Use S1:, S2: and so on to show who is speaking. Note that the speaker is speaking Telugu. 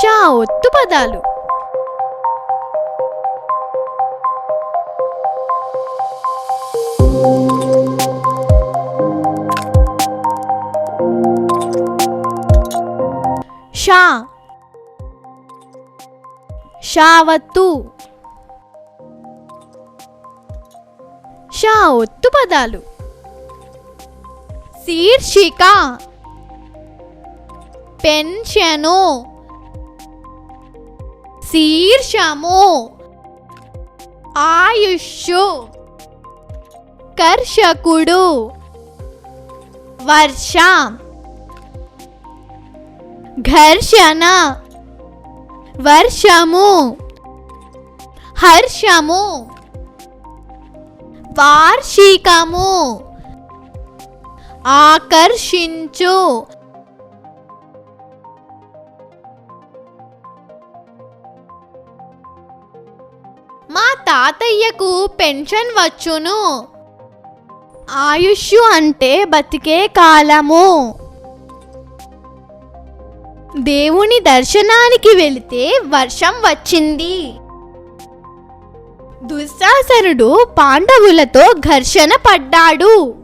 S1: షా ఒత్తు పదాలు షా. షావత్తు. షా ఒత్తు పదాలు శీర్షిక. పెన్షను. శీర్షము. ఆయుష్షు. కర్షకుడు. వర్ష. ఘర్షణ. వర్షము. హర్షము. వార్షికము. ఆకర్షించు. తాతయ్యకు పెన్షన్ వచ్చును. ఆయుష్ అంటే బతికే కాలము. దేవుని దర్శనానికి వెళితే వర్షం వచ్చింది. దుశ్శాసనుడు పాండవులతో ఘర్షణ పడ్డాడు.